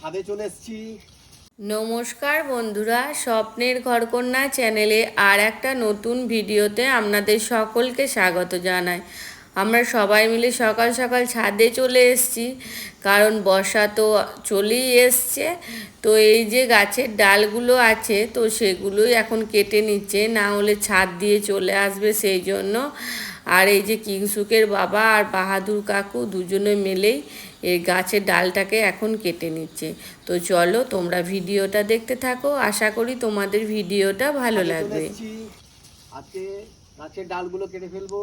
ছাদে চলে এসেছি। নমস্কার বন্ধুরা, স্বপ্নের ঘরকন্যা চ্যানেলে আর একটা নতুন ভিডিওতে আপনাদের সকলকে স্বাগত জানাই। আমরা সবাই মিলে সকাল সকাল ছাদে চলে এসেছি, কারণ বর্ষা তো চলেই এসছে। তো এই যে গাছের ডালগুলো আছে, তো সেগুলোই এখন কেটে নিচ্ছে, না হলে ছাদ দিয়ে চলে আসবে সেই জন্য। আর এই যে কিংসুকের বাবা আর বাহাদুর কাকু দুজনে মিলেই এই গাছের ডালটাকে এখন কেটে নিচ্ছে। তো চলো তোমরা ভিডিওটা দেখতে থাকো আশা করি তোমাদের ভিডিওটা ভালো লাগবে। আজকে গাছের ডালগুলো কেটে ফেলব।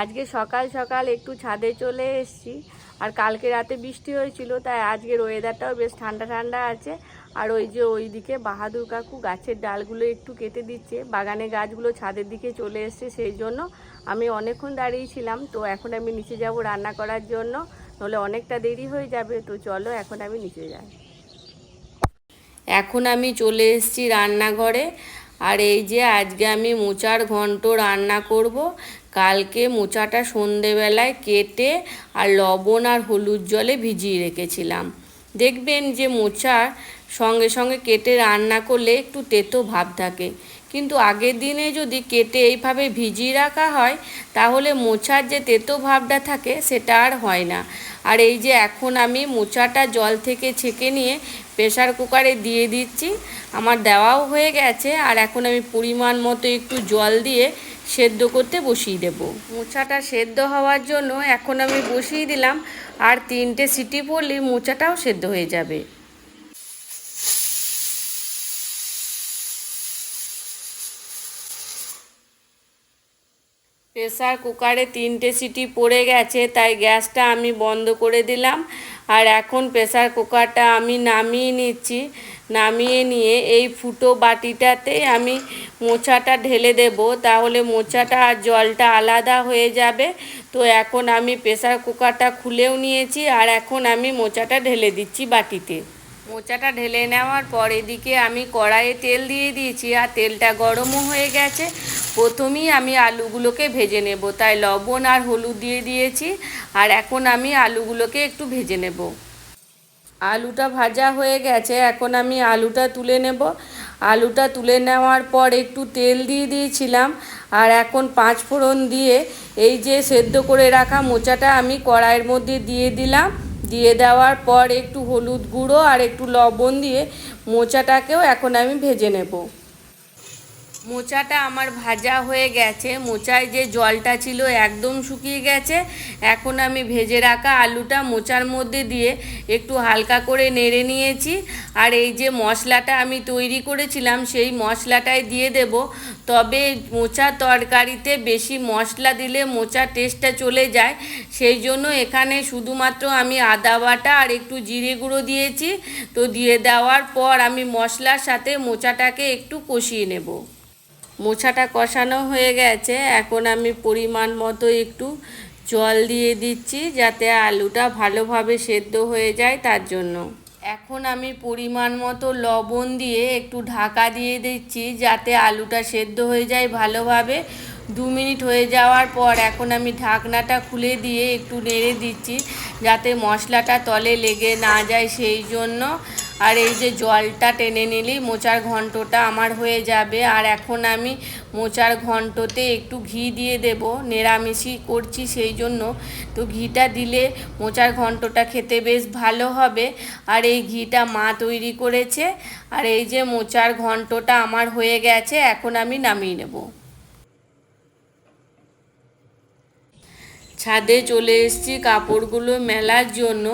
আজকে সকাল সকাল একটু ছাদে চলে এসেছি। আর কালকে রাতে বৃষ্টি হয়েছিল, তাই আজকের ওয়েদারটাও বেশ ঠান্ডা ঠান্ডা আছে। আর ওই যে ওইদিকে বাহাদুর কাকু গাছের ডালগুলো একটু কেটে দিচ্ছে। বাগানে গাছগুলো ছাদের দিকে চলে এসছে, সেই জন্য আমি অনেকক্ষণ দাঁড়িয়েছিলাম তো এখন আমি নিচে যাব রান্না করার জন্য নাহলে অনেকটা দেরি হয়ে যাবে। তো চলো এখন আমি নিচে যাই। এখন আমি চলে এসেছি রান্নাঘরে। আর এই যে আজকে আমি মোচার ঘন্ট রান্না করব কালকে মোচাটা সন্ধেবেলায় কেটে আর লবণ আর হলুদ জলে ভিজিয়ে রেখেছিলাম। দেখবেন যে মোচা সঙ্গে সঙ্গে কেটে রান্না করলে একটু তেতো ভাব থাকে। কিন্তু আগের দিনে যদি কেটে এইভাবে ভিজিয়ে রাখা হয়, তাহলে মোচার যে তেতো ভাবটা থাকে, সেটা আর হয় না। আর এই যে এখন আমি মোচাটা জল থেকে ছেঁকে নিয়ে প্রেসার কুকারে দিয়ে দিচ্ছি, আমার দেওয়াও হয়ে গেছে। আর এখন আমি পরিমাণ মতো একটু জল দিয়ে সেদ্ধ করতে বসিয়ে দেব। মোচাটা সেদ্ধ হওয়ার জন্য এখন আমি বসিয়ে দিলাম আর তিনটে সিটি পড়লে মোচাটাও সেদ্ধ হয়ে যাবে। প্রেসার কুকারে তিনটে সিটি পড়ে গেছে, তাই গ্যাসটা আমি বন্ধ করে দিলাম। আর এখন প্রেসার কুকারটা আমি নামিয়ে নিচ্ছি। নামিয়ে নিয়ে এই ফুটো বাটিটাতে আমি মোচাটা ঢেলে দেব। তাহলে মোচাটা আর জলটা আলাদা হয়ে যাবে। তো এখন আমি প্রেসার কুকারটা খুলেও নিয়েছি আর এখন আমি মোচাটা ঢেলে দিচ্ছি বাটিতে। মোচাটা ঢেলে নেওয়ার পর এদিকে আমি কড়াইয়ে তেল দিয়ে দিয়েছি আর তেলটা গরমও হয়ে গেছে। প্রথমেই আমি আলুগুলোকে ভেজে নেব। তাই লবণ আর হলুদ দিয়ে দিয়েছি। আর এখন আমি আলুগুলোকে একটু ভেজে নেব। আলুটা ভাজা হয়ে গেছে, এখন আমি আলুটা তুলে নেব। আলুটা তুলে নেওয়ার পর একটু তেল দিয়ে দিয়েছিলাম, আর এখন পাঁচ ফোড়ন দিয়ে এই যে সেদ্ধ করে রাখা মোচাটা আমি কড়াইয়ের মধ্যে দিয়ে দিলাম। দিয়ে দেওয়ার পর একটু হলুদ গুঁড়ো আর একটু লবণ দিয়ে মোচাটাকেও এখন আমি ভেজে নেব। মোচাটা আমার ভাজা হয়ে গেছে। মোচায় যে জলটা ছিল একদম শুকিয়ে গেছে। এখন আমি ভেজে রাখা আলুটা মোচার মধ্যে দিয়ে একটু হালকা করে নেড়ে নিয়েছি। আর এই যে মশলাটা আমি তৈরি করেছিলাম, সেই মশলাটাই দিয়ে দেব। তবে মোচার তরকারিতে বেশি মশলা দিলে মোচার টেস্টটা চলে যায়। সেই জন্য এখানে শুধুমাত্র আমি আদা বাটা আর একটু জিরে গুঁড়ো দিয়েছি। তো দিয়ে দেওয়ার পর আমি মশলার সাথে মোচাটাকে একটু কষিয়ে নেব। মোছাটা কষানো হয়ে গেছে। এখন আমি পরিমাণ মতো একটু জল দিয়ে দিচ্ছি যাতে আলুটা ভালোভাবে সেদ্ধ হয়ে যায় তার জন্য। এখন আমি পরিমাণ মতো লবণ দিয়ে একটু ঢাকা দিয়ে দিচ্ছি যাতে আলুটা সেদ্ধ হয়ে যায় ভালোভাবে। দু মিনিট হয়ে যাওয়ার পর এখন আমি ঢাকনাটা খুলে দিয়ে একটু নেড়ে দিচ্ছি যাতে মশলাটা তলে লেগে না যায় সেই জন্য। আর এই যে জলটা টেনে নিলেই মোচার ঘন্টটা আমার হয়ে যাবে। আর এখন আমি মোচার ঘন্টতে একটু ঘি দিয়ে দেব নিরামিষি করছি সেই জন্য। তো ঘিটা দিলে মোচার ঘন্টটা খেতে বেশ ভালো হবে। আর এই ঘিটা মা তৈরি করেছে। আর এই যে মোচার ঘন্টটা আমার হয়ে গেছে, এখন আমি নামিয়ে নেব। ছাদে চলে এসেছি কাপড়গুলো মেলার জন্য।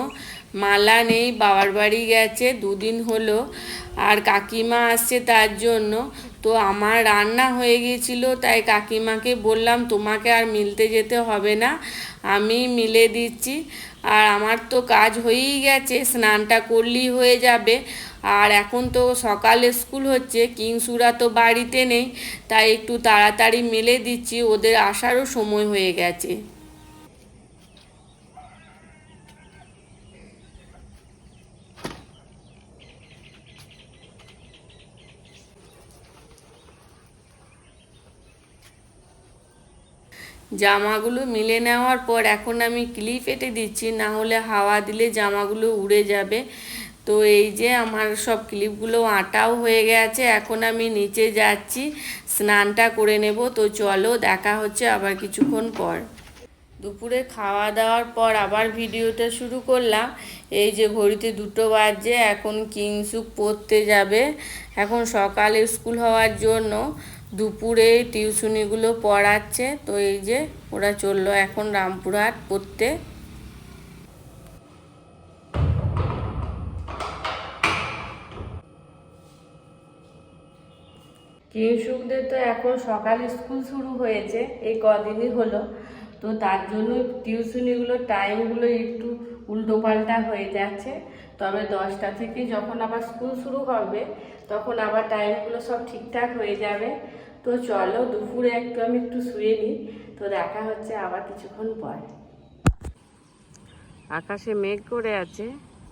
মালা নেই, বাবার বাড়ি গেছে, দুদিন হলো। আর কাকিমা আসছে তার জন্য। তো আমার রান্না হয়ে গিয়েছিল তাই কাকিমাকে বললাম, তোমাকে আর মিলতে যেতে হবে না। আমি মিলে দিচ্ছি। আর আমার তো কাজ হয়েই গেছে, স্নানটা করলেই হয়ে যাবে। আর এখন তো সকালে স্কুল হচ্ছে, কিংসুরা তো বাড়িতে নেই, তাই একটু তাড়াতাড়ি মেলে দিচ্ছি, ওদের আসারও সময় হয়ে গেছে। জামাগুলো মিলে নেওয়ার পর এখন আমি ক্লিপ এঁটে দিচ্ছি না হলে হাওয়া দিলে জামাগুলো উড়ে যাবে। তো এই যে আমার সব ক্লিপগুলো আটাও হয়ে গেছে, এখন আমি নিচে যাচ্ছি, স্নানটা করে নেব। তো চলো, দেখা হচ্ছে আবার কিছুক্ষণ পর। দুপুরে খাওয়া দাওয়ার পর আবার ভিডিওটা শুরু করলাম। এই যে ঘড়িতে দুটো বাজে, এখন কিংসুক পড়তে যাবে। এখন সকালে স্কুল হওয়ার জন্য দুপুরে টিউশনিগুলো পড়াচ্ছে, তো এই যে ওরা চলল এখন রামপুরহাট পড়তে। কিংসুকদের তো এখন সকাল স্কুল শুরু হয়েছে, এই কদিনই হলো। তো তার জন্য টিউশনিগুলো টাইমগুলো একটু উল্টো পাল্টা হয়ে যাচ্ছে। তবে দশটা থেকে যখন আবার স্কুল শুরু হবে, তখন আবার টাইমগুলো সব ঠিকঠাক হয়ে যাবে। তো চলো দুপুরে একটু আমি একটু শুয়ে নিই। তো দেখা হচ্ছে আবার কিছুক্ষণ পর। আকাশে মেঘ করে আছে,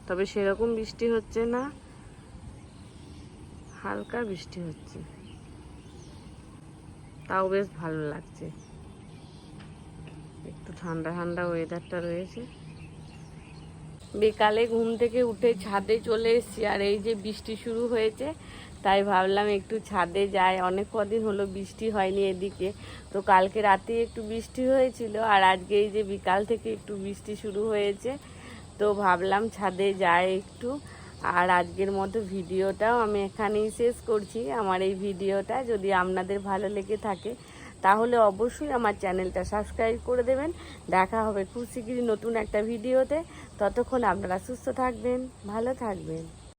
তবে সেরকম বৃষ্টি হচ্ছে না। হালকা বৃষ্টি হচ্ছে। তাও বেশ ভালো লাগছে। একটু ঠান্ডা ঠান্ডা ওয়েদারটা রয়েছে। বিকালে ঘুম থেকে উঠে ছাদে চলে এসেছি আর এই যে বৃষ্টি শুরু হয়েছে, তাই ভাবলাম একটু ছাদে যাই। অনেক কদিন হলো বৃষ্টি হয়নি এদিকে। তো কালকে রাতে একটু বৃষ্টি হয়েছিল আর আজকে এই যে বিকাল থেকে একটু বৃষ্টি শুরু হয়েছে, তো ভাবলাম ছাদে যাই একটু। আর আজকের মতো ভিডিওটাও আমি এখানেই শেষ করছি। আমার এই ভিডিওটা যদি আপনাদের ভালো লেগে থাকে তাহলে অবশ্যই আমার চ্যানেলটা সাবস্ক্রাইব করে দেবেন। দেখা হবে খুব শীঘ্রই নতুন একটা ভিডিওতে। ততক্ষণ আপনারা সুস্থ থাকবেন, ভালো থাকবেন।